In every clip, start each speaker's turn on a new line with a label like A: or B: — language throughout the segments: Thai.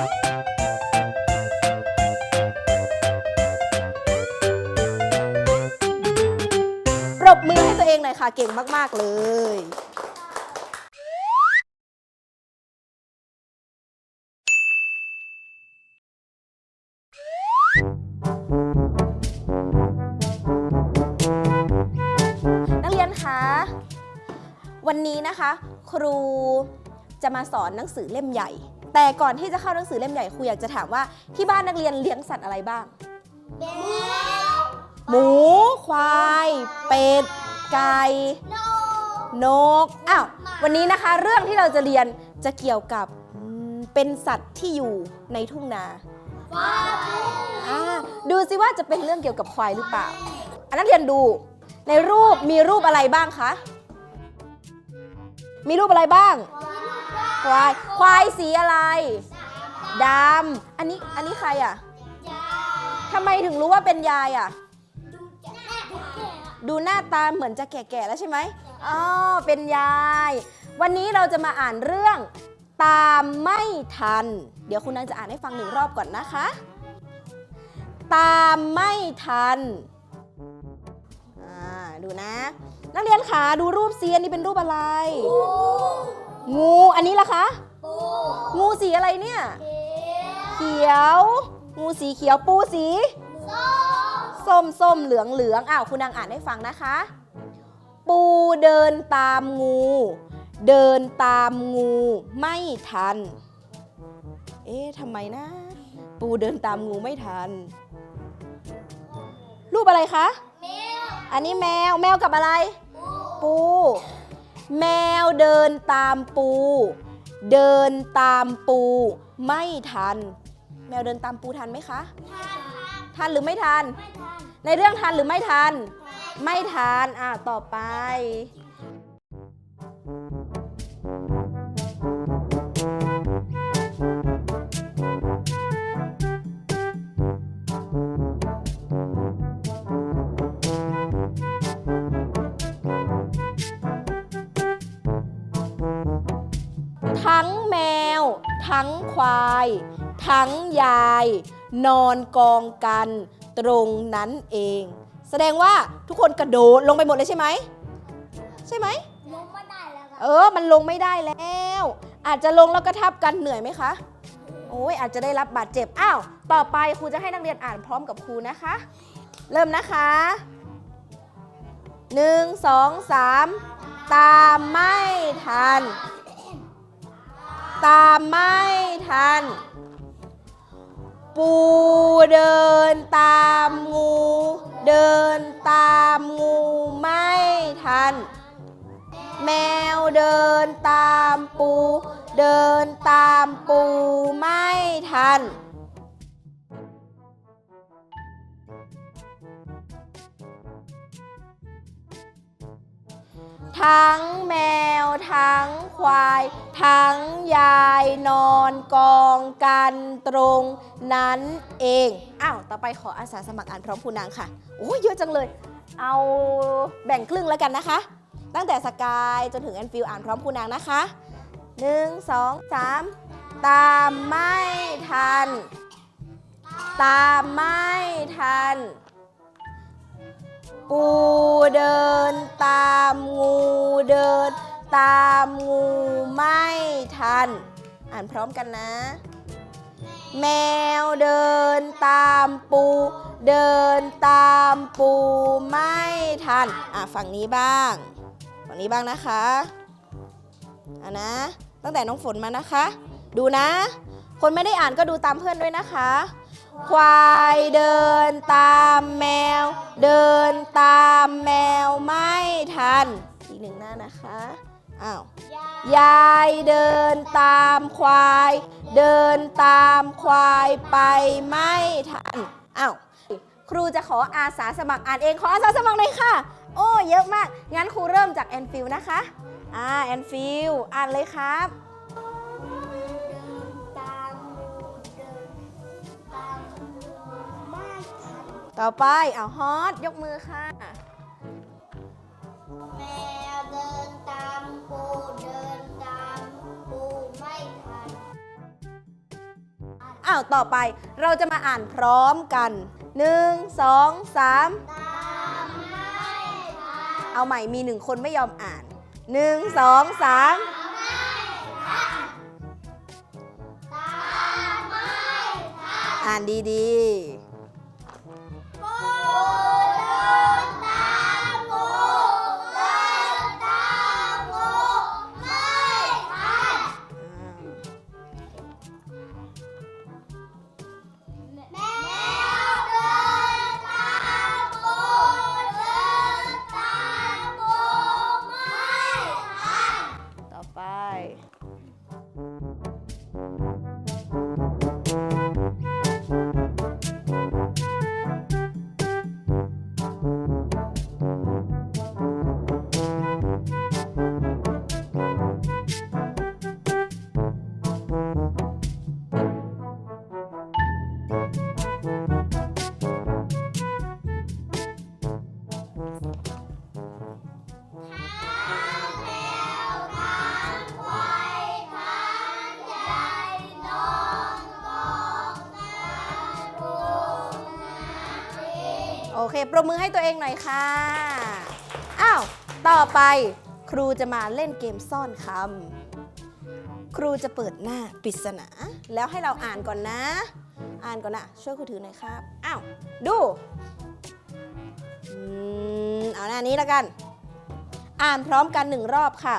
A: ปรบมือให้ตัวเองหน่อยค่ะ เก่งมาก ๆ เลยนักเรียนคะวันนี้นะคะ ครูจะมาสอนหนังสือเล่มใหญ่ แต่ก่อนที่จะเข้าหนังสือเล่มใหญ่ครูอยากจะถามว่าที่บ้านนักเรียนเลี้ยงสัตว์อะไรบ้าง หมู ควาย เป็ด ไก่ นก อ้าว วันนี้นะคะ เรื่องที่เราจะเรียนจะเกี่ยวกับอืมเป็นสัตว์ที่อยู่ในทุ่งนาอ่าดูสิว่าจะเป็นเรื่องเกี่ยวกับควายหรือเปล่าอันนักเรียนดู ในรูปมีรูปอะไรบ้างคะ มีรูปอะไรบ้าง ควาย ควายสีอะไรดำอันนี้ อันนี้ใครอะทำไมถึงรู้ว่าเป็นยายอะ ดูหน้าตาเหมือนจะแก่ๆแล้วใช่ไหมอ๋อ เป็นยาย วันนี้เราจะมาอ่านเรื่องตามไม่ทัน เดี๋ยวคุณนางจะอ่านให้ฟังหนึ่งรอบก่อนนะคะ ตามไม่ทัน อ่า ดูนะ นักเรียนขาดูรูปเซียนนี่เป็นรูปอะไร งูอันนี้ล่ะคะงูสีอะไรเนี่ย เขียวงูสีเขียวปูสีส้มส้มเหลืองเหลืองอ้าวคุณนางอ่านให้ฟังนะคะ ปูเดินตามงู เดินตามงูไม่ทัน เอ๊ะทำไมนะ ปูเดินตามงูไม่ทัน รูปอะไรคะอันนี้แมวแมวกับอะไร ปู แมวเดินตามปู เดินตามปูไม่ทัน แมวเดินตามปูทันไหมคะ ทันหรือไม่ทัน ในเรื่องทันหรือไม่ทัน ไม่ทันอ่าต่อไป ทั้งยาย นอนกองกันตรงนั้นเอง แสดงว่าทุกคนกระโดดลงไปหมดเลยใช่ไหม ใช่ไหม
B: ลงไม่ได้แล้วค่ะ
A: เออ มันลงไม่ได้แล้ว อาจจะลงแล้วก็ทับกันเหนื่อยไหมคะ โอ้ยอาจจะได้รับบาดเจ็บ อ้าว ต่อไปครูจะให้นักเรียนอ่านพร้อมกับครูนะคะ เริ่มนะคะหนึ่งสองสามตามไม่ทัน ตามไม่ทัน ปูเดินตามงู เดินตามงูไม่ทัน แมวเดินตามปู เดินตามปูไม่ทัน ทั้งแมว ทั้งควาย ทั้งยายนอนกองกันตรงนั้นเอง อ้าว ต่อไปขออาสาสมัครอ่านพร้อมคุณนางค่ะ โอ้ยเยอะจังเลย เอาแบ่งครึ่งแล้วกันนะคะ ตั้งแต่สกายจนถึงแอนฟิลอ่านพร้อมคุณนางนะคะหนึ่งสองสามตามไม่ทัน ตามไม่ทัน ปูเดินตามงูเดินตามงูไม่ทัน อ่านพร้อมกันนะ แมวเดินตามปู เดินตามปูไม่ทัน อะฝั่งนี้บ้าง ฝั่งนี้บ้างนะคะอะนะ ตั้งแต่น้องฝนมานะคะ ดูนะ คนไม่ได้อ่านก็ดูตามเพื่อนด้วยนะคะ ควายเดินตามแมว เดินตามแมวไม่ทัน อีกหนึ่งหน้านะคะ อ้าว ยายเดินตามควาย เดินตามควายไปไม่ทัน อ้าว ครูจะขออาสาสมัครอ่านเอง ขออาสาสมัครเลยค่ะ โอ้ เยอะมาก งั้นครูเริ่มจากแอนฟิลนะคะ อ่า แอนฟิลอ่านเลยครับ
B: ต่
A: อไปเอาฮอตยกมือค่ะ
B: แมวเดินตามปูเดินตามปูไม่ทัน
A: อ้าวต่อไปเราจะมาอ่านพร้อมกันหนึ่งสองสามเอาใหม่มีหนึ่งคนไม่ยอมอ่านหนึ่งสองสามอ่านดีๆ โอเค ปรบมือให้ตัวเองหน่อยค่ะ อ้าว ต่อไปครูจะมาเล่นเกมซ่อนคำ ครูจะเปิดหน้าปริศนา แล้วให้เราอ่านก่อนนะ อ่านก่อนนะ ช่วยครูถือหน่อยครับ อ้าว ดู อืมเอาหน้านี้แล้วกัน อ่านพร้อมกันหนึ่งรอบค่ะ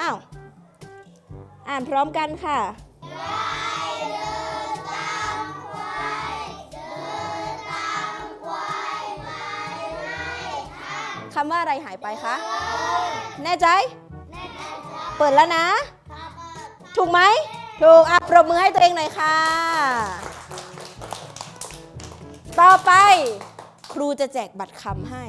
A: อ้าวอ่านพร้อมกันค่ะคำว่าอะไรหายไปคะ แน่ใจ เปิดแล้วนะ ถูกไหม ถูกอะปรบมือให้ตัวเองหน่อยค่ะ ต่อไป ครูจะแจกบัตรคำให้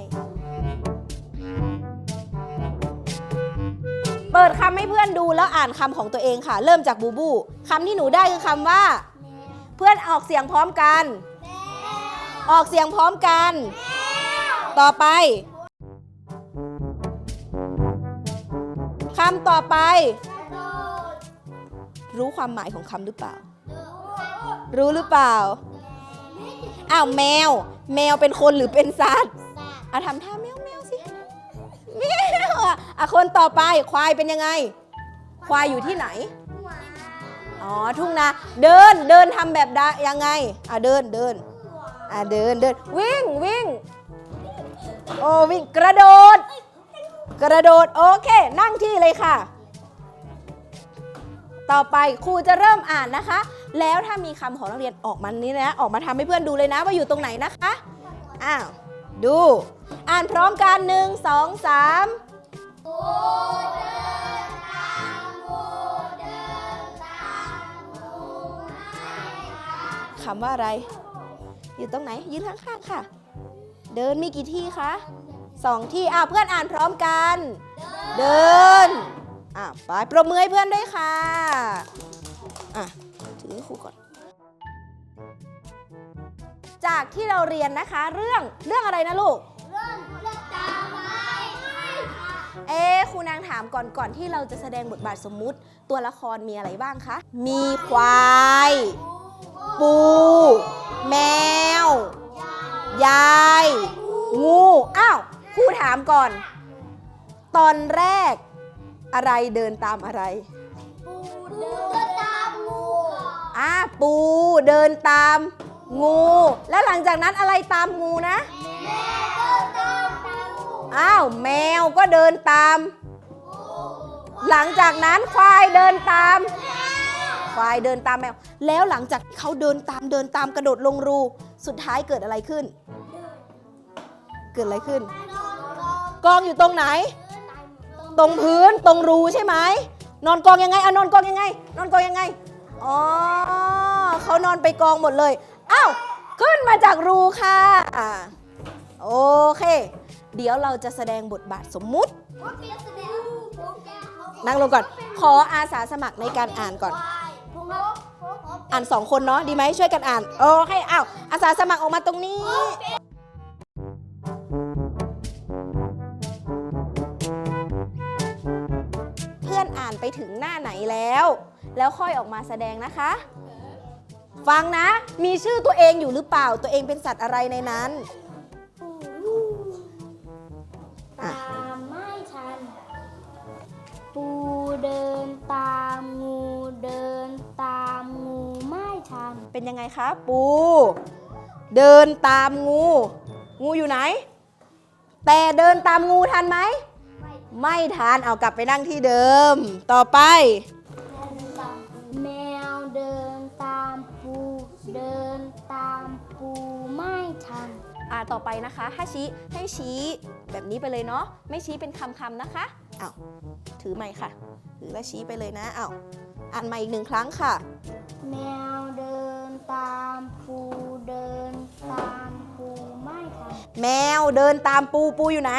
A: เปิดคำให้เพื่อนดูแล้วอ่านคำของตัวเองค่ะ เริ่มจากบูบูคำที่หนูได้คือคำว่า เพื่อนออกเสียงพร้อมกัน ออกเสียงพร้อมกัน ต่อไปำต่อไป รู้ความหมายของคำหรือเปล่า รู้หรือเปล่า อ้าวแมว แมวเป็นคนหรือเป็นสัตว์อะทำท่าแมวแมวสิแมวอะอะคนต่อไปควายเป็นยังไง ควายอยู่ที่ไหนอ๋อทุ่งนาเดินเดินทำแบบดายังไงอะเดินเดินอะเดินเดินวิ่งวิ่งโอ้วิ่งกระโดด กระโดดโอเค นั่งที่เลยค่ะ ต่อไปครูจะเริ่มอ่านนะคะ แล้วถ้ามีคำของนักเรียนออกมานี้นะ ออกมาทำให้เพื่อนดูเลยนะว่าอยู่ตรงไหนนะคะ อ้าว ดู อ่านพร้อมกันหนึ่งสองสามคำว่าอะไร อยู่ตรงไหน ยืนข้างๆค่ะ เดินมีกี่ที่คะ สองที่อ่าเพื่อนอ่านพร้อมกัน เดินอะไปปรบมือให้เพื่อนด้วยค่ะอะถือครูก่อน จากที่เราเรียนนะคะเรื่องเรื่องอะไรนะลูกเอ๊ะครูนางถามก่อนก่อนที่เราจะแสดงบทบาทสมมุติ ตัวละครมีอะไรบ้างคะ มีควาย ปู แมว ครูถามก่อน ตอนแรกอะไรเดินตามอะไรอ่าปูเดินตามงู แล้วหลังจากนั้นอะไรตามงูนะอ้าวแมวก็เดินตาม หลังจากนั้นควายเดินตาม ควายเดินตามแมว แล้วหลังจากเขาเดินตามเดินตามกระโดดลงรู สุดท้ายเกิดอะไรขึ้น เกิดอะไรขึ้น กองอยู่ตรงไหน ตรงพื้นตรงรูใช่ไหมนอนกองยังไงเอานอนกองยังไง นอนกองยังไงอ๋อเขานอนไปกองหมดเลยอ้าวขึ้นมาจากรูค่ะโอเค เดี๋ยวเราจะแสดงบทบาทสมมุติ นั่งลงก่อน ขออาสาสมัครในการอ่านก่อน อ่านสองคนเนาะดีไหมช่วยกันอ่านโอเคอ้าวอาสาสมัครออกมาตรงนี้ แล้ว แล้วค่อยออกมาแสดงนะคะ ฟังนะ มีชื่อตัวเองอยู่หรือเปล่า ตัวเองเป็นสัตว์อะไรในนั้นอะ
B: ตามไม่ทัน ปูเดินตามงูเดินตามงูไม่ทัน
A: เป็นยังไงคะ ปู เดินตามงู งูอยู่ไหน แต่เดินตามงูทันไหม ไม่ทันเอากลับไปนั่งที่เดิม ต่อไป
B: แมวเดินตามปู เดินตามปูไม่ทัน
A: อ่าต่อไปนะคะถ้าชี้ให้ชี้แบบนี้ไปเลยเนาะไม่ชี้เป็นคำๆนะคะเอาถือไม้ค่ะถือแล้วชี้ไปเลยนะเอาอ่านมาอีกหนึ่งครั้งค่ะ
B: แมวเดินตามปูเดินตามปูไม่ทัน
A: แมวเดินตามปูปูอยู่ไหน